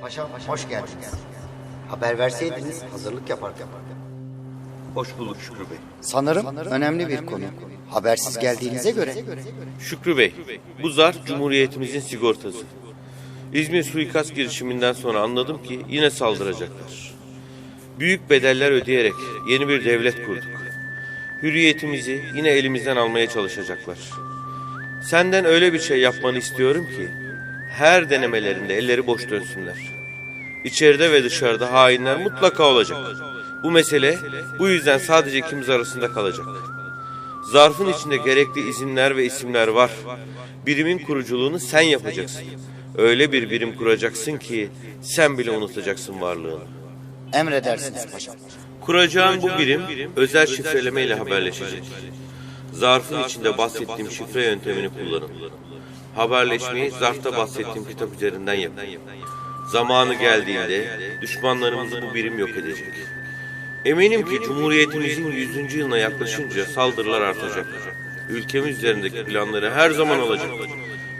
Paşam hoş geldiniz. Haber verseydiniz hazırlık yapardım. Hoş bulduk Şükrü Bey. Sanırım önemli bir konu. Habersiz geldiğinize göre. Şükrü Bey, bu zarf Cumhuriyetimizin sigortası. İzmir suikast girişiminden sonra anladım ki yine saldıracaklar. Büyük bedeller ödeyerek yeni bir devlet kurduk. Hürriyetimizi yine elimizden almaya çalışacaklar. Senden öyle bir şey yapmanı istiyorum ki her denemelerinde elleri boş dönsünler. İçeride ve dışarıda hainler mutlaka olacak. Bu mesele bu yüzden sadece ikimiz arasında kalacak. Zarfın içinde gerekli izinler ve isimler var. Birimin kuruculuğunu sen yapacaksın. Öyle bir birim kuracaksın ki sen bile unutacaksın varlığını. Emredersiniz paşam. Kuracağın bu birim özel şifreleme ile haberleşecek. Zarfın içinde bahsettiğim şifre yöntemini kullanın. Haberleşmeyi zarfta bahsettiğim kitap üzerinden yapın. Zamanı geldiğinde düşmanlarımız bu birim yok edecek. Eminim ki Cumhuriyetimizin 100. yılına yaklaşınca saldırılar artacak. Ülkemiz üzerindeki planları her zaman olacak.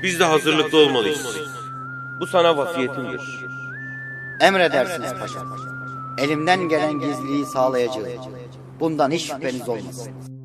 Biz de hazırlıklı olmalıyız. Bu sana vasiyetimdir. Emredersiniz paşam. Elimden gelen gizliliği sağlayacağım. Bundan hiç şüpheniz olmasın.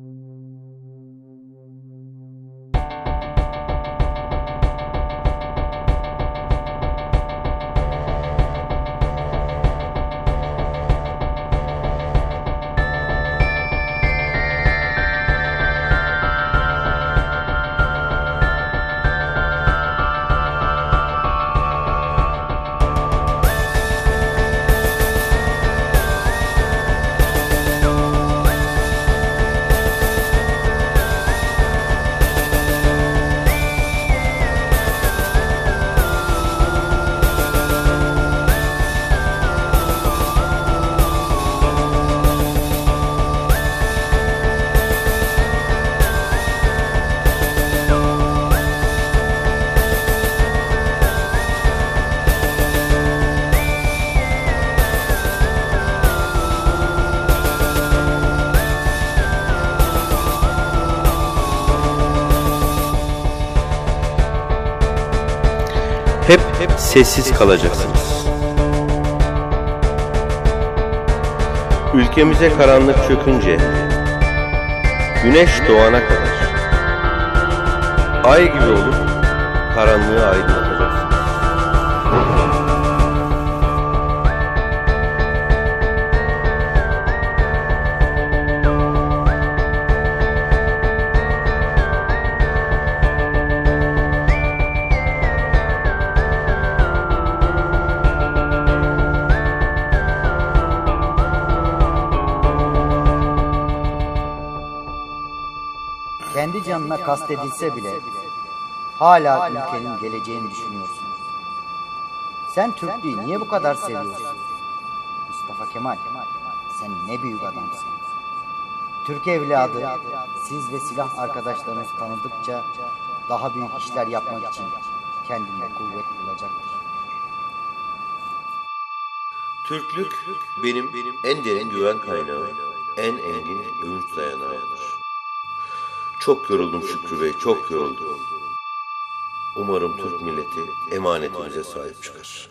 Sessiz kalacaksınız. Ülkemize karanlık çökünce, güneş doğana kadar, ay gibi olup karanlığı aydınlatacaksınız. Kendi canına kastedilse bile hala ülkenin geleceğini düşünüyorsun. Sen Türklüğü niye bu kadar seviyorsun? Mustafa Kemal, sen ne büyük adamsın. Türk evladı, siz ve silah arkadaşlarınızı tanıdıkça daha büyük işler yapmak için kendine kuvvet bulacaktır. Türklük benim en derin güven kaynağı, en engin övünç dayanağıdır. Çok yoruldum Şükrü Bey, çok yoruldum. Umarım Türk milleti emanetimize sahip çıkar.